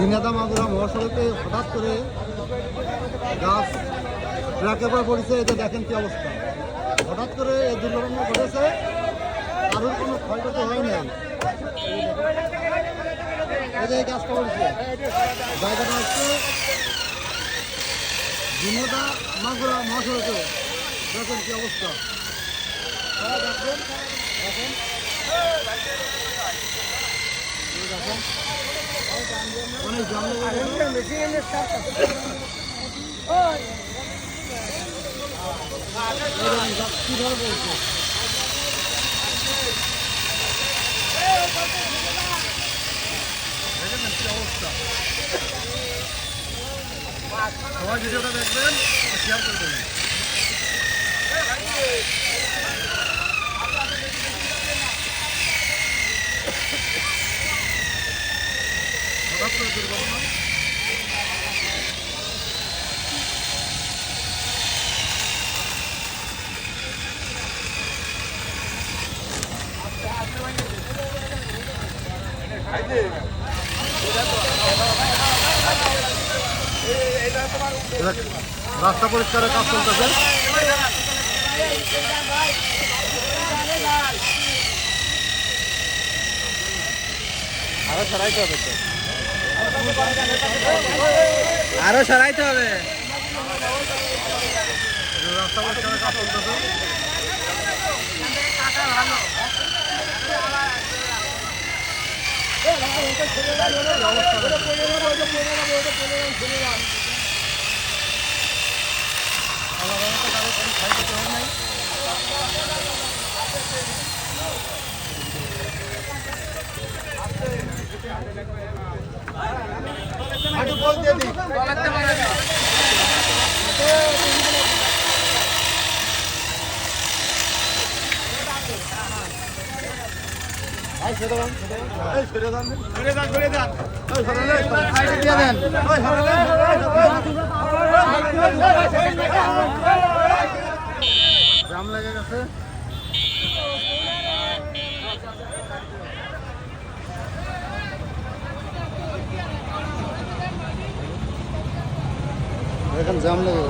ঝিনাদা মাগুরা মহাসড়কে হঠাৎ করে গাছ ট্রাকের পর পড়েছে এটা দেখেন কি অবস্থা হঠাৎ করে এই দুর্ঘটনা ঘটেছে, কারোর কোনো ক্ষয়ক্ষতি হয় নাই এই এই গাছটা পড়েছে, জায়গাটা হচ্ছে ঝিনাদা মাগুরা মহাসড়কে দেখেন কি অবস্থা দেখেন। দেখেন। সবাই ভিডিওটা দেখবেন শেয়ার করবেন। দুর্ঘটনা রাস্তা পরিষ্কারের কাজ চলতেছে। আরও সরাইতে হবে তো আরও সরাইতে হবে। রাস্তা পরিষ্কারের জাম লেগে গেছে এখন জাম লেগে